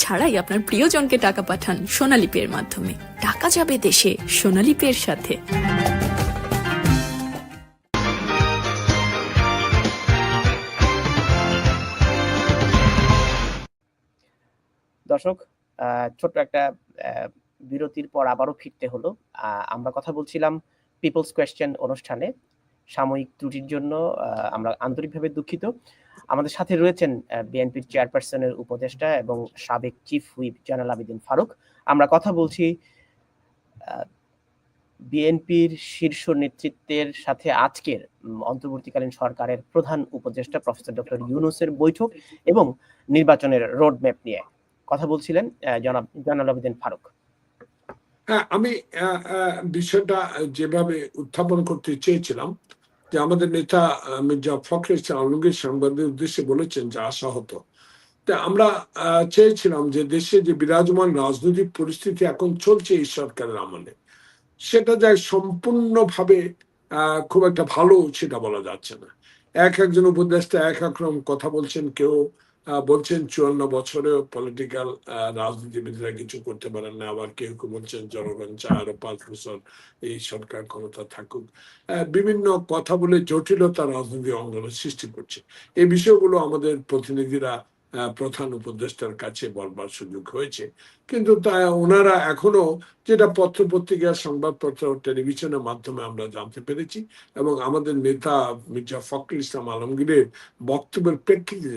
ছাড়াই আপনার প্রিয়জনকে টাকা পাঠান সোনালী পের মাধ্যমে। টাকা যাবে দেশে সোনালী পের সাথে। দর্শক ছোট্ট একটা বিরতির পর আবারও ফিরতে হলো। আমরা কথা বলছিলাম পিপলস কোয়েশ্চেন অনুষ্ঠানে। সাময়িক ত্রুটির জন্য আমরা আন্তরিকভাবে দুঃখিত। আমাদের সাথে রয়েছেন বিএনপির চেয়ারপারসনের উপদেষ্টা এবং সাবেক চিফ হুইপ জানাল আবেদিন ফারুক। আমরা কথা বলছি বিএনপির শীর্ষ নেতৃত্বের সাথে আজকের অন্তর্বর্তীকালীন সরকারের প্রধান উপদেষ্টা প্রফেসর ডক্টর ইউনুসের বৈঠক এবং নির্বাচনের রোড ম্যাপ নিয়ে কথা বলছিলেন জনাব জানাল আবেদিন ফারুক। হ্যাঁ আমি বিষয়টা যেভাবে উত্থাপন করতে চেয়েছিলাম যে আমাদের নেতা মির্জা ফখরে আলমগীর সাংবাদিক উদ্দেশ্যে বলেছেন যে আশাহত তা আমরা চেয়েছিলাম যে দেশে যে বিরাজমান রাজনৈতিক পরিস্থিতি এখন চলছে এই সরকারের আমলে, সেটা যায় সম্পূর্ণভাবে খুব একটা ভালো সেটা বলা যাচ্ছে না। এক একজন উপদেষ্টা এক এক রকম কথা বলছেন, কেউ বলছেন চুয়ান্ন বছরেও পলিটিক্যাল রাজনীতিবিদরা কিছু করতে পারেন না। আবার কেউ কেউ বলছেন জনগণ চায় আরও পাঁচ বছর এই সরকার ক্ষমতা থাকুক। বিভিন্ন কথা বলে জটিলতা রাজনীতি অঙ্গনের সৃষ্টি করছে। এই বিষয়গুলো আমাদের প্রতিনিধিরা প্রধান উপদেষ্টার কাছে বলবার সুযোগ হয়েছে। কিন্তু তা ওনারা এখনও যেটা পত্র পত্রিকা সংবাদপত্র টেলিভিশনের মাধ্যমে আমরা জানতে পেরেছি এবং আমাদের নেতা মির্জা ফখরুল ইসলাম আলমগীরের বক্তব্যের প্রেক্ষিতে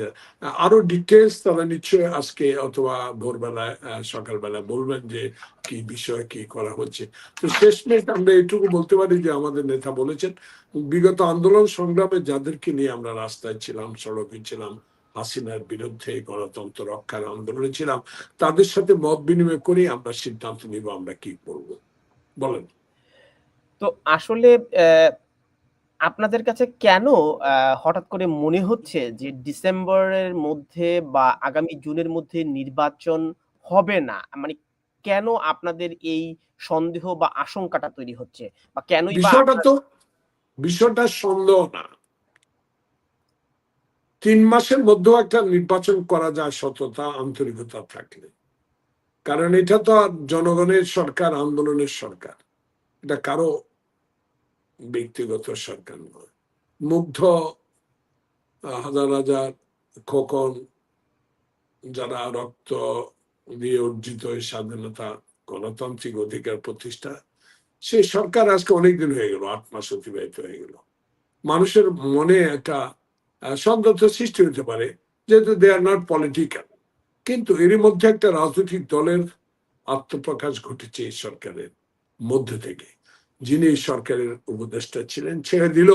আরও ডিটেলস তারা নিশ্চয়ই আজকে অথবা ভোরবেলায় আহ, সকালবেলায় বলবেন যে কি বিষয় কি করা হচ্ছে। তো শেষমেশ আমরা এটুকু বলতে পারি যে আমাদের নেতা বলেছেন বিগত আন্দোলন সংগ্রামে যাদেরকে নিয়ে আমরা রাস্তায় ছিলাম সড়কে ছিলাম হাসিনার বিরুদ্ধে গণতন্ত্র রক্ষার আন্দোলনে ছিলাম তাদের সাথে মত বিনিময় করে আমরা সিদ্ধান্ত নিব আমরা কি করব। বলেন। তো আসলে আপনাদের কাছে কেন হঠাৎ করে মনে হচ্ছে যে ডিসেম্বরের মধ্যে বা আগামী জুনের মধ্যে নির্বাচন হবে না? মানে কেন আপনাদের এই সন্দেহ বা আশঙ্কাটা তৈরি হচ্ছে? বা কেনই বা বিষয়টা তো বিষয়টা সন্দেহ না। তিন মাসের মধ্যেও একটা নির্বাচন করা যায় সততা, আন্তরিকতা থাকলে। কারণ এটা তো আর জনগণের সরকার, আন্দোলনের সরকার। এটা কারও ব্যক্তিগত সরকার নয়। মুগ্ধ হাজার হাজার খোকন, যারা রক্ত দিয়ে অর্জিত স্বাধীনতা গণতান্ত্রিক অধিকার প্রতিষ্ঠা, সেই সরকার আজকে অনেকদিন হয়ে গেল, আট মাস অতিবাহিত হয়ে গেল। মানুষের মনে একটা সন্দেহ সৃষ্টি হতে পারে, যেহেতু দে আর নট পলিটিক্যাল কিন্তু এরই মধ্যে একটা রাজনৈতিক দলের আত্মপ্রকাশ ঘটেছে এই সরকারের মধ্যে থেকে। যিনি এই সরকারের উপদেষ্টা ছিলেন, ছেড়ে দিল।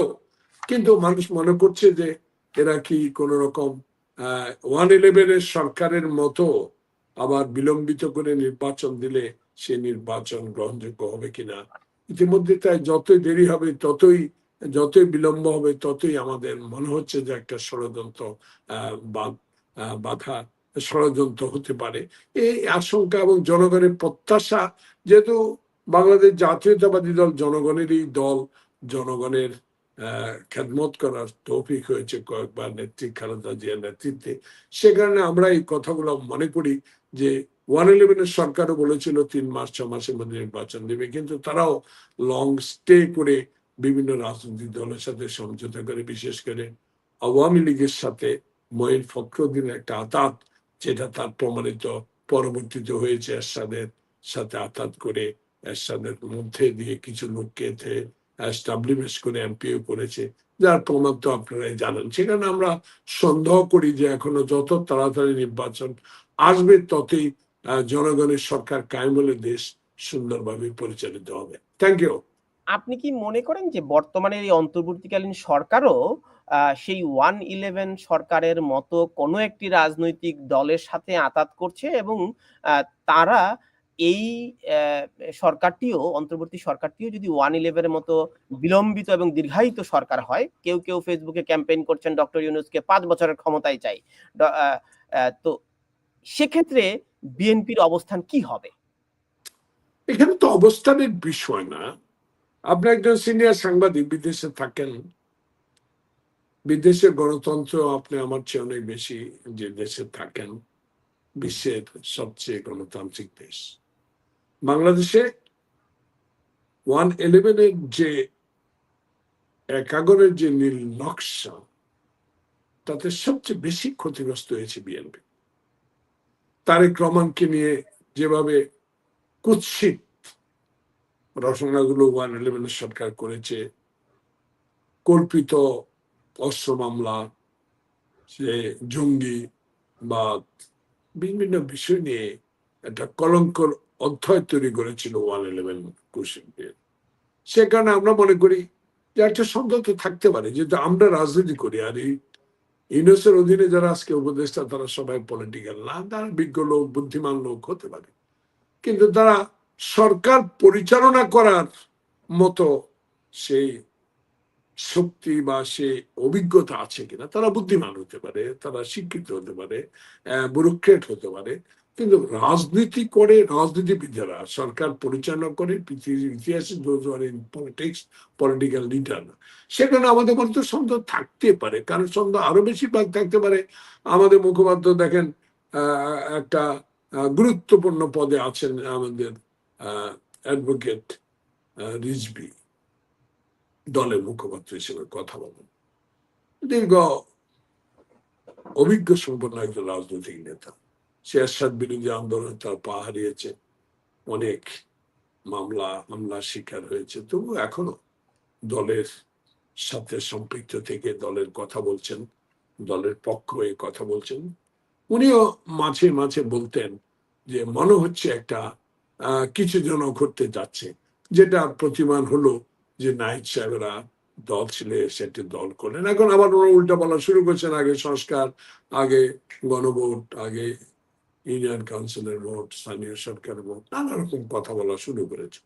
কিন্তু মানুষ মনে করছে যে এরা কি কোন রকম ওয়ান ইলেভেনের সরকারের মতো আবার বিলম্বিত করে নির্বাচন দিলে সে নির্বাচন গ্রহণযোগ্য হবে কিনা? ইতিমধ্যে তাই যতই দেরি হবে, ততই যতই বিলম্ব হবে, ততই আমাদের মনে হচ্ছে যে একটা ষড়যন্ত্র বাধা, ষড়যন্ত্র হতে পারে। এই আশঙ্কা এবং জনগণের প্রত্যাশা, যেহেতু বাংলাদেশ জাতীয়তাবাদী দল জনগণেরই দল, জনগণের খেদমত করার তৌফিক হয়েছে কয়েকবার নেত্রী খালেদা জিয়ার নেতৃত্বে। সে কারণে আমরা এই কথাগুলো মনে করি যে ওয়ান ইলেভেনের সরকারও বলেছিল তিন মাস, ছ মাসের মধ্যে নির্বাচন দেবে, কিন্তু তারাও লং স্টে করে বিভিন্ন রাজনৈতিক দলের সাথে সমঝোতা করে, বিশেষ করে আওয়ামী লীগের সাথে মঈন ফখরুদ্দিনের একটা আতাত, যেটা তার প্রমাণিত পরবর্তীতে হয়েছে এরশাদের সাথে আতাত করে, এরশাদের মধ্যে দিয়ে কিছু লোককে এস্টাবলিশ করে এমপিও করেছে। যার প্রমাণ তো আপনারাই জানেন। সেখানে আমরা সন্দেহ করি যে এখনও যত তাড়াতাড়ি নির্বাচন আসবে, ততই জনগণের সরকার কায়েম হলে দেশ সুন্দরভাবে পরিচালিত হবে। থ্যাংক ইউ আপনি কি মনে করেন যে বর্তমানে এই অন্তর্বর্তীকালীন সরকারও সেই ওয়ান ইলেভেন সরকারের মতো কোনো একটি রাজনৈতিক দলের সাথে আতাত করছে এবং তারা এই সরকারটিও, অন্তর্বর্তী সরকারটিও যদি ওয়ান ইলেভেনের মতো বিলম্বিত এবং দীর্ঘায়িত সরকার হয়, কেউ কেউ ফেসবুকে ক্যাম্পেইন করছেন ডক্টর ইউনুসকে পাঁচ বছরের ক্ষমতায় চাই তো সেক্ষেত্রে বিএনপির অবস্থান কি হবে? এখানে তো অবস্থানের বিষয় না। আপনি একজন সিনিয়র সাংবাদিক, বিদেশে থাকেন। বিদেশের গণতন্ত্র আপনি আমার চেয়ে অনেক বেশি যে দেশে থাকেন, বিশ্বের সবচেয়ে গণতান্ত্রিক দেশ। বাংলাদেশে ওয়ান ইলেভেনের যে একাগরের যে নীল নকশা, তাতে সবচেয়ে বেশি ক্ষতিগ্রস্ত হয়েছে বিএনপি। তারেক রহমানকে নিয়ে যেভাবে কুৎসিত রচনাগুলো ওয়ান ইলেভেনের সরকার করেছে। কল্পিত অস্ত্র মামলা, সে জঙ্গি বা বিভিন্ন বিষয় নিয়ে একটা কলঙ্কর অধ্যায় তৈরি করেছিল ওয়ান ইলেভেন কুশিনকে সে কারণে আমরা মনে করি যে একটা সন্দেহ তো থাকতে পারে, যেহেতু আমরা রাজনীতি করি আর এই ইউনেসের অধীনে যারা আজকে উপদেষ্টা, তারা সবাই পলিটিক্যাল না, তারা বিজ্ঞ লোক, বুদ্ধিমান লোক হতে পারে। কিন্তু তারা সরকার পরিচালনা করার মতো সেই শক্তি বা সে অভিজ্ঞতা আছে কিনা, তারা বুদ্ধিমান হতে পারে, তারা শিক্ষিত হতে পারে ব্যুরোক্রেট হতে পারে, কিন্তু রাজনীতি করে রাজনীতিবিদেরা, সরকার পরিচালনা করে পৃথিবীর ইতিহাসে পলিটিক্স পলিটিক্যাল লিডার সেখানে আমাদের মধ্যে সন্দেহ থাকতে পারে, কারণ সন্দেহ আরও বেশি ভাগ থাকতে পারে। আমাদের মুখপাত্র দেখেন একটা গুরুত্বপূর্ণ পদে আছেন আমাদের অ্যাডভোকেট রিজবি দলের মুখপাত্র হিসেবে কথা বলেন। দীর্ঘ অভিজ্ঞ সম্পন্ন একজন রাজনৈতিক নেতা। সে বিরোধী আন্দোলনে তার পা হারিয়েছে। অনেক মামলা, হামলার শিকার হয়েছে। তবু এখনও দলের সাথে সম্পৃক্ত থেকে দলের কথা বলছেন, দলের পক্ষ হয়ে কথা বলছেন। উনিও মাঝে মাঝে বলতেন যে মনে হচ্ছে একটা কিছু জন ঘটতে যাচ্ছে। যেটা প্রতিমান হলো যে নাইট সাহেবরা দল ছিল সেটি দল করলেন। এখন আবার ওরা উল্টা বলা শুরু করছেন। আগে সংস্কার, আগে গণভোট, আগে ইউনিয়ন কাউন্সিলের ভোট, স্থানীয় সরকারের ভোট, নানা রকম কথা বলা শুরু করেছে।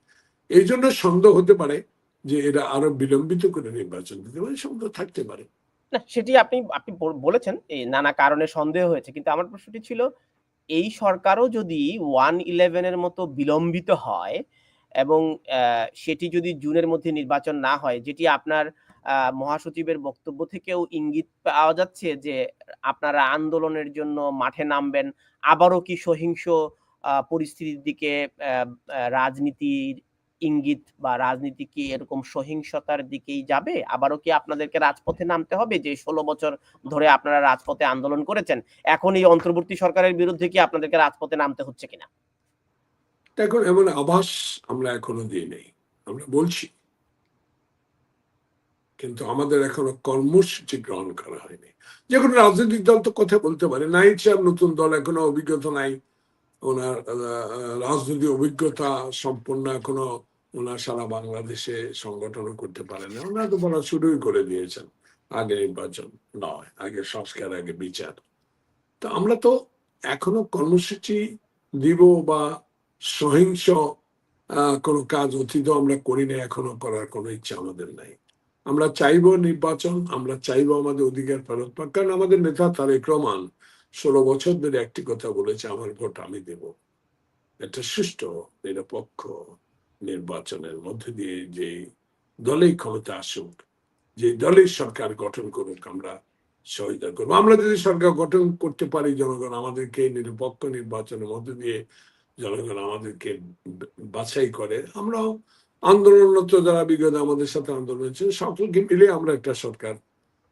এই জন্য সন্দেহ হতে পারে যে এরা আরও বিলম্বিত করে নির্বাচন দিতে পারে, সন্দেহ থাকতে পারে। না, সেটি আপনি আপনি বলেছেন, এই নানা কারণে সন্দেহ হয়েছে। কিন্তু আমার প্রশ্নটি ছিল এই সরকারও যদি ওয়ান ইলেভেনের মতো বিলম্বিত হয় এবং সেটি যদি জুনের মধ্যে নির্বাচন না হয়, যেটি আপনার মহাসচিবের বক্তব্য থেকেও ইঙ্গিত পাওয়া যাচ্ছে যে, আপনারা আন্দোলনের জন্য মাঠে নামবেন, আবারও কি সহিংস পরিস্থিতির দিকে রাজনীতির ইঙ্গিত বা রাজনীতি কি এরকম সহিংসতার দিকেই যাবে? আবারও কি আপনাদেরকে রাজপথে নামতে হবে যে ষোলো বছর ধরে আপনারা রাজপথে আন্দোলন করেছেন? এখন এই অন্তর্বর্তী সরকারের বিরুদ্ধে কি আপনাদেরকে রাজপথে নামতে হচ্ছে কিনা? এখন এমন আভাস আমরা এখনও দিই নেই। আমরা বলছি। কিন্তু আমাদের এখনও কর্মসূচি গ্রহণ করা হয়নি। যে কোনো রাজনৈতিক দল তো কথা বলতে পারে। নাই সাহেব নতুন দল, এখনও অভিজ্ঞতা নাই। ওনার রাজনৈতিক অভিজ্ঞতা সম্পন্ন এখনও ওনার সারা বাংলাদেশে সংগঠন করতে পারেন ওনারা তো বলা শুরুই করে দিয়েছেন, আগে নির্বাচন নয়, আগে সংস্কার, আগে বিচার। তো আমরা তো এখনও কর্মসূচি দিব বা সহিংস কোনো কাজ অতীত আমরা করি না এখনও করার কোনো ইচ্ছা আমাদের নাই। আমরা চাইব নির্বাচন, আমরা চাইব আমাদের অধিকার ফেরত পাক। কারণ আমাদের নেতা তারেক রহমান ষোলো বছর ধরে একটি কথা বলেছে, আমার ভোট আমি দেব। এটা সুষ্ঠু, নিরপেক্ষ নির্বাচনের মধ্যে দিয়ে যে দলেই ক্ষমতা আসুক, যে দলের সরকার গঠন করুক, আমরা সহায়তা করব। আমরা যদি সরকার গঠন করতে পারি, জনগণ আমাদেরকে নিরপেক্ষ নির্বাচনের মধ্যে দিয়ে জনগণ আমাদেরকে বাছাই করে, আমরাও আন্দোলনরত যারা বিগত আমাদের সাথে আন্দোলন হয়েছে সকলকে মিলে আমরা একটা সরকার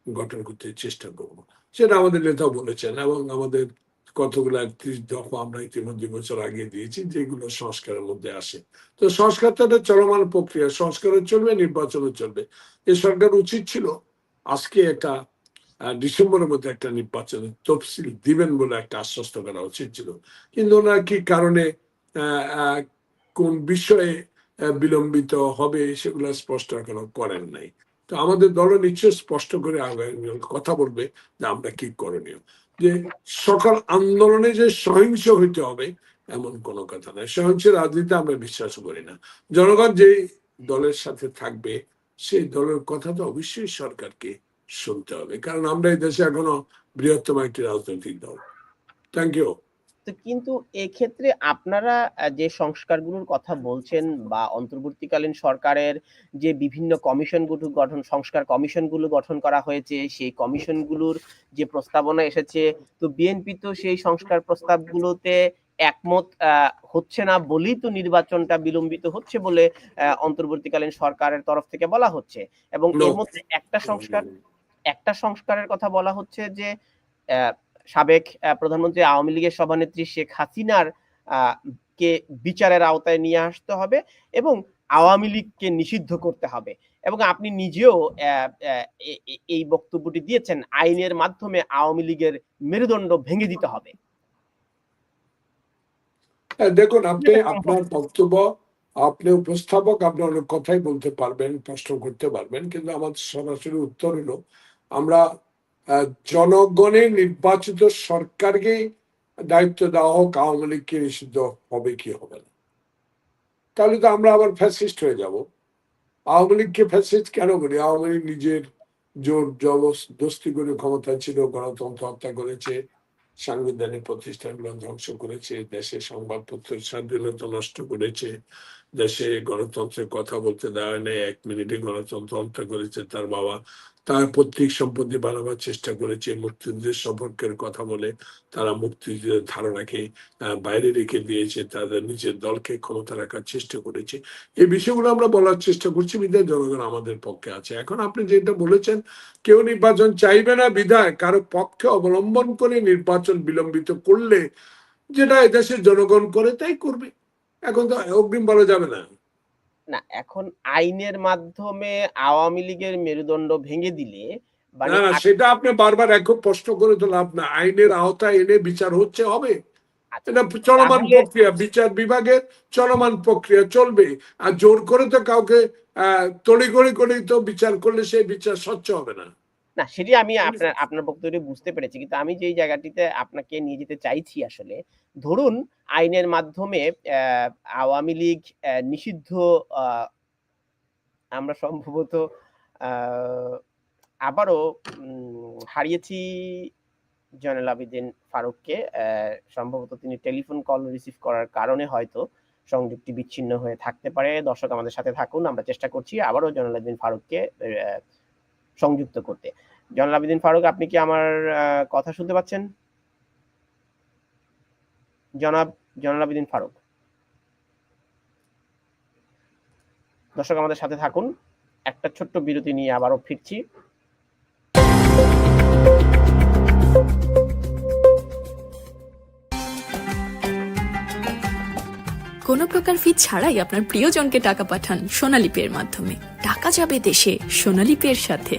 গঠন করতে চেষ্টা করব। সেটা আমাদের নেতা বলেছেন এবং আমাদের কতগুলো একত্রিশ দফা আমরা ইতিমধ্যে বছর আগে দিয়েছি, যেগুলো সংস্কারের মধ্যে আসে। তো সংস্কার একটা চলমান প্রক্রিয়া, সংস্কারও চলবে, নির্বাচনও চলবে। এই সরকার উচিত ছিল আজকে একটা ডিসেম্বরের মধ্যে একটা নির্বাচনের তফসিল দিবেন বলে একটা আশ্বস্ত করা উচিত ছিল। কিন্তু ওনারা কি কারণে কোন বিষয়ে বিলম্বিত হবে সেগুলো স্পষ্ট এখনও করেন নাই। তো আমাদের দল নিশ্চয় স্পষ্ট করে কথা বলবে যে আমরা কি করণীয়। যে সকল আন্দোলনে যে সহিংস হইতে হবে, এমন কোনো কথা নাই। সহিংস রাজনীতি আমরা বিশ্বাস করি না। জনগণ যে দলের সাথে থাকবে, সেই দলের কথা তো অবশ্যই সরকারকে শুনতে হবে। কারণ আমরা এই দেশে এখনও বৃহত্তম একটি রাজনৈতিক দল। থ্যাংক ইউ তো কিন্তু এক্ষেত্রে আপনারা যে সংস্কারগুলোর কথা বলছেন বা অন্তর্বর্তীকালীন সরকারের যে বিভিন্ন কমিশনগুলো গঠন সংস্কার কমিশনগুলো গঠন করা হয়েছে, সেই কমিশনগুলোর যে প্রস্তাবনা এসেছে, তো বিএনপি তো সেই সংস্কার প্রস্তাবগুলোতে একমত হচ্ছে না বলেই তো নির্বাচনটা বিলম্বিত হচ্ছে বলে অন্তর্বর্তীকালীন সরকারের তরফ থেকে বলা হচ্ছে। এবং এর মধ্যে একটা সংস্কার একটা সংস্কারের কথা বলা হচ্ছে যে সাবেক প্রধানমন্ত্রী আওয়ামী লীগের সভানেত্রী শেখ হাসিনার কে বিচারের আওতায় নিয়ে আসতে হবে এবং আওয়ামী লীগকে নিষিদ্ধ করতে হবে। এবং আপনি নিজেও এই বক্তব্যটি দিয়েছেন আইনের মাধ্যমে আওয়ামী লীগের মেরুদণ্ড ভেঙে দিতে হবে। দেখুন আপনি আপনার বক্তব্য আপনি উপস্থাপক আপনি অনেক কথাই বলতে পারবেন, প্রশ্ন করতে পারবেন। কিন্তু আমার সরাসরি উত্তর হলো আমরা জনগণের নির্বাচিত সরকারকে দায়িত্ব দেওয়া হোক আওয়ামী লীগকে নিষিদ্ধ হবে কি হবে না। তাহলে তো আমরা আবার ফ্যাসিস্ট হয়ে যাব। আওয়ামী লীগকে ফ্যাসিস্ট কেন বলি? আওয়ামী লীগ নিজের জোর জবরদস্তি করে ক্ষমতা ছিল, গণতন্ত্র হত্যা করেছে, সাংবিধানিক প্রতিষ্ঠানগুলো ধ্বংস করেছে, দেশে সংবাদপত্রের স্বাধীনতা নষ্ট করেছে, দেশে গণতন্ত্রের কথা বলতে দেওয়া নেই, এক মিনিটে গণতন্ত্র হত্যা করেছে তার বাবা। তার পৈতৃক সম্পত্তি বানাবার চেষ্টা করেছে, মুক্তিযুদ্ধের সম্পর্কের কথা বলে তারা মুক্তিযুদ্ধের ধারণাকে বাইরে রেখে দিয়েছে, তাদের নিজের দলকে ক্ষমতা রাখার চেষ্টা করেছে। এই বিষয়গুলো আমরা বলার চেষ্টা করছি বিধায় জনগণ আমাদের পক্ষে আছে। এখন আপনি যেটা বলেছেন কেউ নির্বাচন চাইবে না বিধায় কারও পক্ষে অবলম্বন করে নির্বাচন বিলম্বিত করলে যেটা এদেশের জনগণ করে তাই করবে। এখন তো অগ্রিম বলা যাবে না। না, এখন আইনের মাধ্যমে আওয়ামী লীগের মেরুদণ্ড ভেঙে দিলে মানে না, সেটা আপনি বারবার একই প্রশ্ন করে তো লাভ না। আইনের আওতায় এনে বিচার হচ্ছে হবে। আচ্ছা, এটা চলমান প্রক্রিয়া। বিচার বিভাগের চলমান প্রক্রিয়া চলবে। আর জোর করে তো কাউকে তড়িগড়ি করেই তো বিচার করলে সেই বিচার স্বচ্ছ হবে না। না সেটি আমি আপনার আপনার বক্তব্যটি বুঝতে পেরেছি। কিন্তু আমি যেই জায়গাটিতে আপনাকে নিয়ে যেতে চাইছি আসলে, ধরুন আইনের মাধ্যমে আওয়ামী লীগ নিষিদ্ধ আমরা সম্ভবত আবারও হারিয়েছি জয়নুল আবেদীন ফারুককে। সম্ভবত তিনি টেলিফোন কল রিসিভ করার কারণে হয়তো সংযুক্তি বিচ্ছিন্ন হয়ে থাকতে পারে। দর্শক আমাদের সাথে থাকুন। আমরা চেষ্টা করছি আবারও জয়নুল আবেদীন ফারুককে সংযুক্ত করতে। জয়নাল আবেদিন ফারুক, আপনি কি আমার কথা শুনতে পাচ্ছেন? জনাব জয়নাল আবেদিন ফারুক। দর্শক, আমাদের সাথে থাকুন। একটা ছোট্ট বিরতি নিয়ে আবারও ফিরছি। কোনো প্রকার ফি ছাড়াই আপনার প্রিয়জনকে টাকা পাঠান সোনালিপের মাধ্যমে। টাকা যাবে দেশে সোনালিপের সাথে।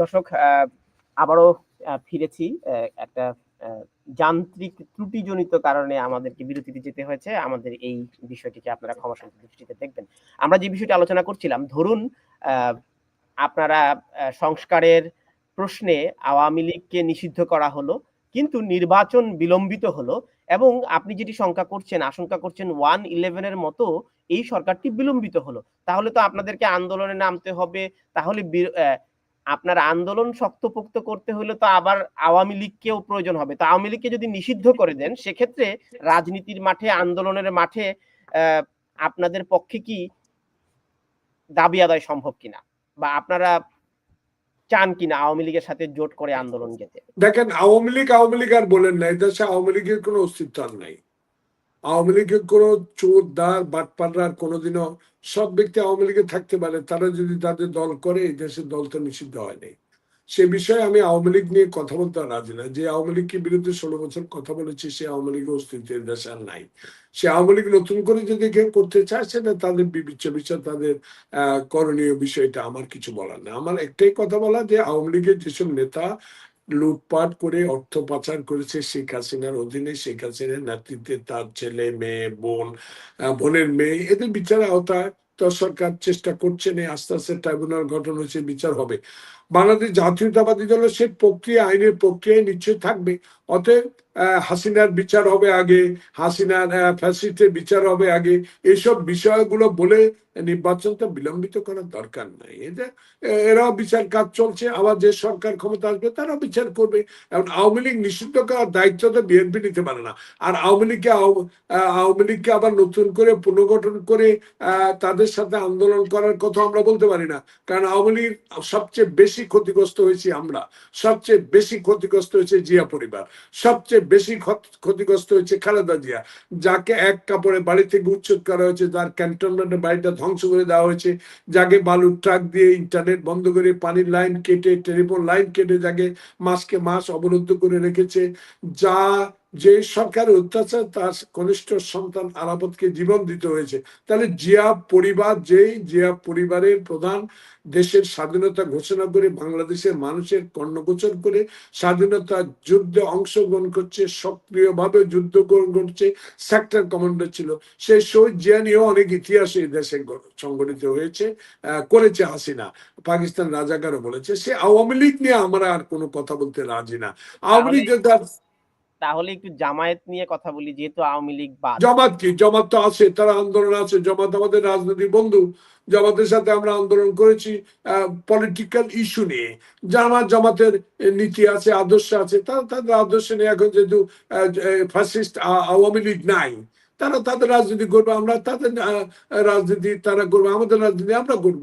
দর্শক আবারও ফিরেছি একটা যান্ত্রিক ত্রুটিজনিত কারণে আমাদেরকে বিরতিতে যেতে হয়েছে। আমাদের এই বিষয়টিকে আপনারা ক্ষমাসুন্দর দৃষ্টিতে দেখবেন। আমরা যে বিষয়টি আলোচনা করছিলাম, ধরুন আপনারা সংস্কারের প্রশ্নে আওয়ামী লীগকে নিষিদ্ধ করা হলো, কিন্তু নির্বাচন বিলম্বিত হলো এবং আপনি যেটি শঙ্কা করছেন, আশঙ্কা করছেন ওয়ান ইলেভেনের মতো এই সরকারটি বিলম্বিত হলো, তাহলে তো আপনাদেরকে আন্দোলনে নামতে হবে, তাহলে আপনার আন্দোলন শক্তপোক্ত করতে হলে তো আবার আওয়ামী লীগকেও প্রয়োজন হবে। তো আওয়ামী লীগকে যদি নিষিদ্ধ করে দেন, সেক্ষেত্রে রাজনীতির মাঠে, আন্দোলনের মাঠে আপনাদের পক্ষে কি দাবি আদায় সম্ভব কিনা? বা আপনারা চান কিনা আওয়ামী লীগের সাথে জোট করে আন্দোলন যেতে দেখেন, আওয়ামী লীগ আওয়ামী লীগ আর বলেন না দেশে আওয়ামী লীগের কোনো অস্তিত্ব নাই। আওয়ামী লীগের কোনো চোর দার বাটপাড়া আর কোনোদিনও সব ব্যক্তি আওয়ামী লীগে থাকতে পারে। তারা যদি তাদের দল করে, এই দেশের দল তো নিষিদ্ধ হয়নি। সে বিষয়ে আমি আওয়ামী লীগ নিয়ে কথা বলতে রাজি না। যে আওয়ামী লীগকে বিরুদ্ধে ষোলো বছর কথা বলেছি, সে আওয়ামী লীগের অস্তিত্ব এই দেশে আর নাই। সে আওয়ামী লীগ নতুন করে যদি কেউ করতে চায়, সেটা তাদের বিবেচ্য বিষয়, তাদের করণীয় বিষয়টা আমার কিছু বলার না আমার একটাই কথা বলা যে আওয়ামী লীগের যেসব নেতা লুটপাট করে অর্থ পাচার করেছে শেখ হাসিনার অধীনে। শেখ হাসিনার নেতৃত্বে তার ছেলে, মেয়ে, বোন বোনের মেয়ে, এদের বিচার তো সরকার চেষ্টা করছে না, আস্তে আস্তে ট্রাইব্যুনাল গঠন হয়েছে, বিচার হবে। বাংলাদেশ জাতীয়তাবাদী দলের সে প্রক্রিয়া, আইনের প্রক্রিয়ায় নিশ্চয়ই থাকবে। অতএব হাসিনার বিচার হবে আগে, হাসিনার ফ্যাসিস্টের বিচার হবে আগে। এইসব বিষয়গুলো বলে নির্বাচনটা বিলম্বিত করার দরকার নাই। এটা এরাও বিচার কাজ চলছে, আবার যে সরকার ক্ষমতা আসবে, তারাও বিচার করবে। এখন আওয়ামী লীগ নিষিদ্ধ করার দায়িত্ব তো বিএনপি নিতে পারে না। আর আওয়ামী লীগকে আওয়ামী লীগকে আবার নতুন করে পুনর্গঠন করে তাদের সাথে আন্দোলন করার কথা আমরা বলতে পারি না। কারণ আওয়ামী লীগ সবচেয়ে বেশি ক্ষতিগ্রস্ত হয়েছি আমরা। সবচেয়ে বেশি ক্ষতিগ্রস্ত হয়েছে জিয়া পরিবার। সবচেয়ে বেশি ক্ষতিগ্রস্ত হয়েছে খালেদা জিয়া, যাকে এক কাপড়ে বাড়ি থেকে উচ্ছেদ করা হয়েছে, যার ক্যান্টনমেন্টের বাড়িটা ধ্বংস করে দেওয়া হয়েছে, যাকে বালুর ট্রাক দিয়ে ইন্টারনেট বন্ধ করে পানির লাইন কেটে, টেলিফোন লাইন কেটে, যাকে মাসকে মাস অবরুদ্ধ করে রেখেছে। যা যে সরকারের অত্যাচার তার কনিষ্ঠ সন্তান আরাপতকে জীবন দিতে হয়েছে। তাহলে জিয়া পরিবার যেই জিয়া পরিবারের প্রধান দেশের স্বাধীনতা ঘোষণা করে বাংলাদেশের মানুষের কর্ণগোচর করে স্বাধীনতা যুদ্ধে অংশগ্রহণ করছে সক্রিয়ভাবে যুদ্ধ গ্রহণ করছে সেক্টর কমান্ডার ছিল। সেই শহীদ জিয়া নিয়েও অনেক ইতিহাস এই দেশে সংগঠিত হয়েছে করেছে হাসিনা। পাকিস্তান রাজাকারও বলেছে। সে আওয়ামী লীগ নিয়ে আমরা আর কোনো কথা বলতে রাজি না। আওয়ামী লীগ তাহলে একটু জামায়াত নিয়ে কথা বলি, যেহেতু আওয়ামী লীগ বাদ। জামাত কি? জামাত তো আছে, তারা আন্দোলন আছে। জামাত আমাদের রাজনৈতিক বন্ধু। জামাতের সাথে আমরা আন্দোলন করেছি পলিটিক্যাল ইস্যু নিয়ে। জামাত জামাতের নীতি আছে, আদর্শ আছে। তারা তাদের আদর্শ নিয়ে এখন যেহেতু ফ্যাসিস্ট আওয়ামী লীগ নাই, তারা তাদের রাজনীতি করবে, আমরা তাদের রাজনীতি তারা করবে, আমাদের রাজনীতি আমরা করব।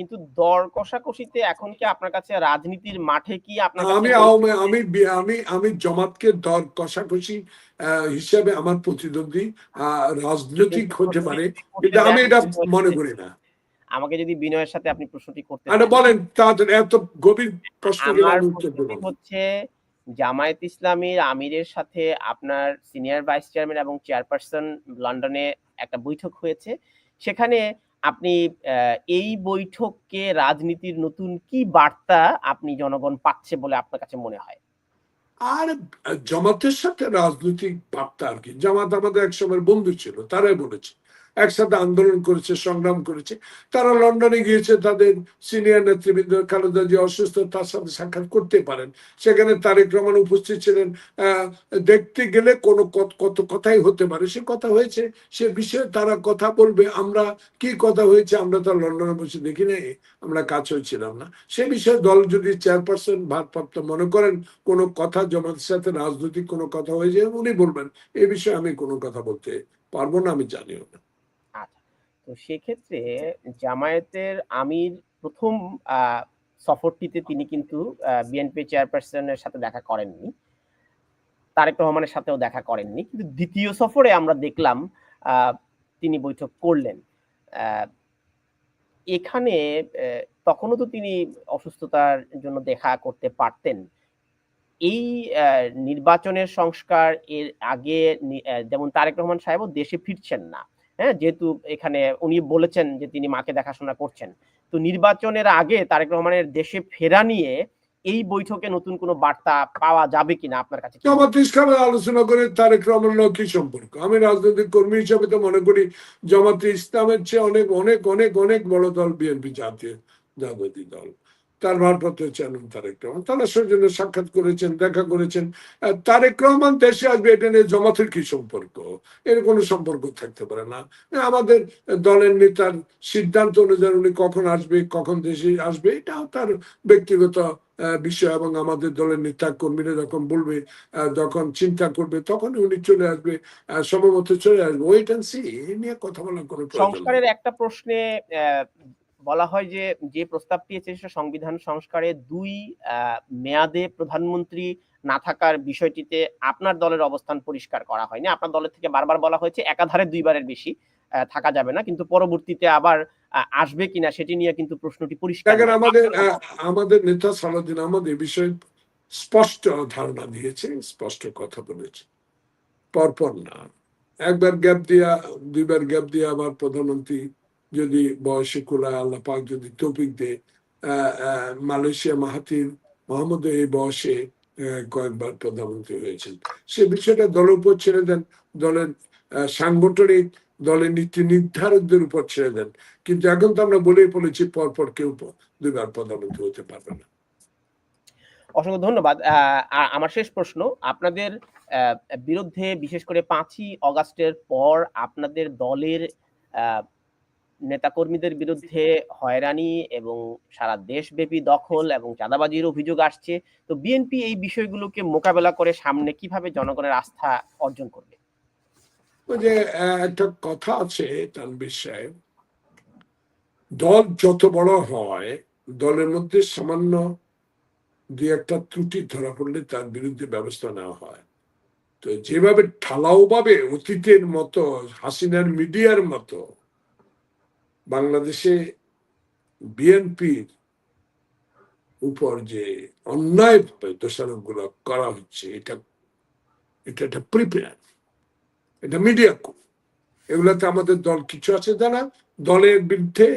কিন্তু দর কষাকষিতে এখন কি আপনার কাছে রাজনীতির মাঠে কি আপনার আমি আমি আমি আমি জমাতকে দর কষাকষি হিসাবে আমার প্রতিদ্বন্দ্বী রাজনৈতিক হতে পারে। কিন্তু আমি এটা মনে করি না। আমাকে যদি বিনয়ের সাথে আপনি প্রশ্নটি করতে আরে বলেন তাদের এত গভীর প্রশ্ন হচ্ছে জামায়াত ইসলামীর আমিরের সাথে আপনার সিনিয়র ভাইস চেয়ারম্যান এবং চেয়ারপারসন লন্ডনে একটা বৈঠক হয়েছে। সেখানে আপনি এই বৈঠককে রাজনীতির নতুন কি বার্তা আপনি জনগণ পাচ্ছে বলে আপনার কাছে মনে হয়? আর জামাতের সাথে রাজনৈতিক বার্তা আর কি। জামাত আমাদের একসময় বন্ধু ছিল, তারাই বলেছে। একসাথে আন্দোলন করেছে, সংগ্রাম করেছে। তারা লন্ডনে গিয়েছে, তাদের সিনিয়র নেতৃবৃন্দ খালেদা জিয়া অসুস্থ, তার সাথে সাক্ষাৎ করতে পারেন। সেখানে তারেক রহমান উপস্থিত ছিলেন। দেখতে গেলে কোনো কত- কথাই হতে পারে। সে কথা হয়েছে, সে বিষয়ে তারা কথা বলবে। আমরা কি কথা হয়েছে, আমরা তো লন্ডনে বসে দেখি নাই। আমরা কাছেও ছিলাম না। সে বিষয়ে দল যদি চেয়ারপারসন, ভারপ্রাপ্ত মনে করেন, কোনো কথা জমাতের সাথে রাজনৈতিক কোনো কথা হয়েছে, উনি বলবেন, এ বিষয়ে আমি কোনো কথা বলতে পারব না, আমি জানিও না। তো সেক্ষেত্রে জামায়াতের আমির প্রথম সফরটিতে তিনি কিন্তু বিএনপি চেয়ারপারসনের সাথে দেখা করেননি। তারেক রহমানের সাথেও দেখা করেননি। কিন্তু দ্বিতীয় সফরে আমরা দেখলাম তিনি বৈঠক করলেন। এখানে তখনও তো তিনি অসুস্থতার জন্য দেখা করতে পারতেন। এই নির্বাচনের সংস্কার এর আগে যেমন তারেক রহমান সাহেবও দেশে ফিরছেন না। হ্যাঁ যেহেতু এখানে উনি বলেছেন যে তিনি মাকে দেখাশোনা করছেন। তো নির্বাচনের আগে তারেক রহমানের দেশে ফেরা নিয়ে এই বৈঠকে নতুন কোনো বার্তা পাওয়া যাবে কিনা আপনার কাছে? জামাত ইসলামের আলোচনা করে তারেক রহমানের কি সম্পর্ক? আমি রাজনৈতিক কর্মী হিসাবে তো মনে করি জামাত ইসলামের চেয়ে অনেক অনেক অনেক অনেক বড় দল বিএনপি জাতীয় জাগতিক দল। তার ভারপ্রাপ্ত চেয়ারম্যান তারেক রহমান। তারা সৌজন্য সাক্ষাৎ করেছেন, দেখা করেছেন। তারেক রহমান দেশে আসবে, এটা নিয়ে জামাতের কি সম্পর্ক? এর কোনো সম্পর্ক থাকতে পারে না। আমাদের দলের নেতার সিদ্ধান্ত অনুযায়ী উনি কখন আসবে, কখন দেশে আসবে, এটাও তার ব্যক্তিগত বিষয় এবং আমাদের দলের নেতা কর্মীরা যখন বলবে যখন চিন্তা করবে তখন উনি চলে আসবে সম্ভবত চলে আসবে। ওয়েট অ্যান্ড সি নিয়ে কথা বলার কোনো সংস্কারের একটা প্রশ্নে বলা হয় যে যে প্রস্তাবটি এসেছে সেটা সংবিধান সংস্কারে দুই মেয়াদে প্রধানমন্ত্রী না থাকার বিষয়টিতে আপনার দলের অবস্থান পরিষ্কার করা হয়নি। আপনার দলের থেকে বারবার বলা হয়েছে একাধারে দুইবারের বেশি থাকা যাবে না। কিন্তু পরবর্তীতে আবার আসবে কিনা সেটি নিয়ে কিন্তু প্রশ্নটি পরিষ্কার আমাদের আমাদের নেতা সালাদিন আহমদ এ বিষয়ে স্পষ্ট ধারণা দিয়েছে স্পষ্ট কথা বলেছে। পরপর না। একবার গ্যাপ দিয়া দুইবার গ্যাপ দিয়ে আবার প্রধানমন্ত্রী যদি বয়সে আল্লাহ পাক যদি তৌফিক আহ, মালয়েশিয়া মাহাতির মোহাম্মদ এই বয়সে কয়েকবার প্রধানমন্ত্রী হয়েছেন। সে বিষয়টা দলের উপর ছেড়ে দেন দলের সাংগঠনিক দলের নীতি নির্ধারকদের উপর ছেড়ে দেন। কিন্তু এখন তো আমরা বলেই বলেছি পরপর কেউ দুইবার প্রধানমন্ত্রী হতে পারবে না। অসংখ্য ধন্যবাদ। আমার শেষ প্রশ্ন আপনাদের বিরুদ্ধে বিশেষ করে পাঁচই অগাস্টের পর আপনাদের দলের নেতাকর্মীদের বিরুদ্ধে হয়রানি এবং সারা দেশব্যাপী দখল এবং চাঁদাবাজির অভিযোগ আসছে। তো বিএনপি এই বিষয়গুলোকে মোকাবেলা করে সামনে কীভাবে জনগণের আস্থা অর্জন করবে? যে একটা কথা আছে তানবির সাহেব। দল যত বড় হয় দলের মধ্যে সামান্য দু একটা ত্রুটি ধরা পড়লে তার বিরুদ্ধে ব্যবস্থা নেওয়া হয়। তো যেভাবে ঢালাও ভাবে অতীতের মতো হাসিনার মিডিয়ার মতো বাংলাদেশে বিএনপির উপর যে অন্যায়ভাবে দোষারোপগুলো করা হচ্ছে, এটা এটা একটা প্রিপেয়ার এটা মিডিয়া কু এগুলাতে আমাদের দল কিছু আছে যারা দলের বিরুদ্ধে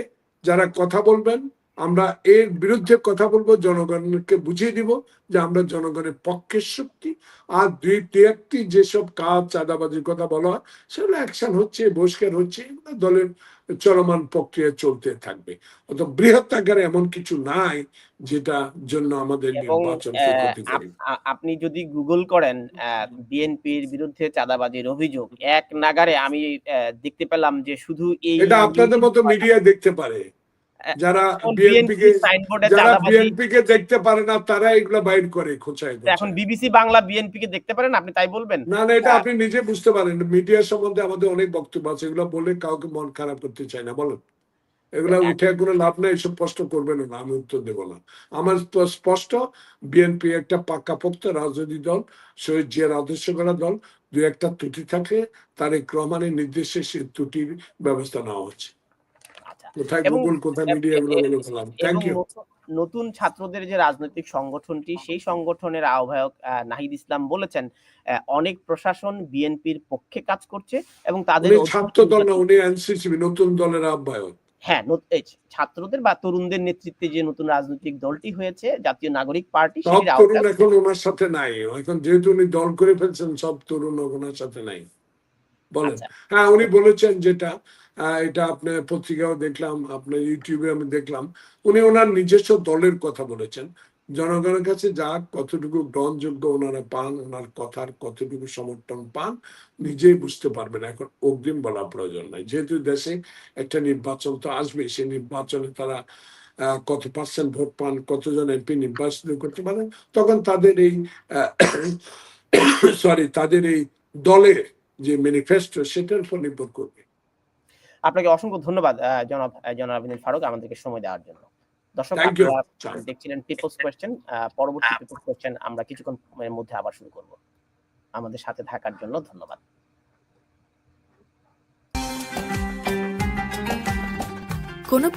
যারা কথা বলবেন আমরা এর বিরুদ্ধে কথা বলব জনগণকে বুঝিয়ে দিব যে আমরা জনগণের পক্ষের শক্তি। আর দুই একটি যেসব কাজ চাঁদাবাজির কথা বলা হয় সেগুলো অ্যাকশন হচ্ছে বহিষ্কার হচ্ছে এগুলো দলের চলমান প্রক্রিয়া চলতে থাকবে। অত বৃহৎ আকারে এমন কিছু নাই যেটা জন্য আমাদের আ- আপনি যদি গুগল করেন বিএনপির বিরুদ্ধে চাঁদাবাজির অভিযোগ এক নাগারে আমি দেখতে পেলাম যে শুধু এই এটা আপনাদের মতো মিডিয়া দেখতে পারে। যারা বিএনপি বিএনপি সাইনবোর্ডে যারা চাঁদাবাজি বিএনপি কে দেখতে পারে না তারা এগুলো বাইর করে খোঁচায় তো এখন বিবিসি বাংলা বিএনপি কে দেখতে পারেন? আপনি তাই বলবেন? না না এটা আপনি নিজে বুঝতে পারেন। মিডিয়া সম্বন্ধে আমাদের অনেক বক্তব্য আছে। এগুলো বলে কাউকে মন খারাপ করতে চাই না বলেন। এগুলো উঠে কোনো লাভ নাই এসব প্রশ্ন করবেন না আমি উত্তর দেবো না। আমার স্প- স্পষ্ট বিএনপি একটা পাকাপোক্ত রাজনৈতিক দল শহীদ জিয়ার আদর্শ করা দল। দু একটা ত্রুটি থাকে তারেক রহমানের নির্দেশে সে ত্রুটির ব্যবস্থা নেওয়া হচ্ছে। নতুন- ছাত্রদের যে রাজনৈতিক সংগঠনটি সেই সংগঠনের আহ্বায়ক নাহিদ ইসলাম বলেছেন অনেক প্রশাসন বিএনপির পক্ষে কাজ করছে এবং তাদের ছাত্র দল না উনি এনসিসি নতুন দলের আহ্বায়ক। হ্যাঁ ছাত্রদের বা তরুণদের নেতৃত্বে যে নতুন রাজনৈতিক দলটি হয়েছে জাতীয় নাগরিক পার্টি তরুণ এখন ওনার সাথে নাই। এখন যেহেতু উনি দল করে ফেলছেন সব তরুণ ওনার সাথে নাই। বলেন। আচ্ছা। হ্যাঁ উনি বলেছেন যেটা এটা আপনার পত্রিকাও দেখলাম, আপনার ইউটিউবে আমি দেখলাম। উনি ওনার নিজস্ব দলের কথা বলেছেন। জনগণের কাছে যা কতটুকু গ্রহণযোগ্য ওনারা পান, ওনার কথার কতটুকু সমর্থন পান, নিজেই বুঝতে পারবেন। এখন অগ্রিম বলা প্রয়োজন নাই। যেহেতু দেশে একটা নির্বাচন তো আসবে সেই নির্বাচনে তারা কত পার্সেন্ট ভোট পান, কতজন এমপি নির্বাচিত করতে পারেন তখন তাদের এই সরি তাদের এই দলের যে ম্যানিফেস্টো সেটার উপর নির্ভর করবে। আপনাকে অসংখ্য ধন্যবাদ জনাব জনাব ফারুক আমাদেরকে সময় দেওয়ার জন্য। দর্শক দেখছিলেন পিপলস কোয়েশ্চেন পরবর্তী পিপলস কোয়েশ্চেন আমরা কিছুক্ষণ মধ্যে আবার শুরু করব। আমাদের সাথে থাকার জন্য ধন্যবাদ। কোনো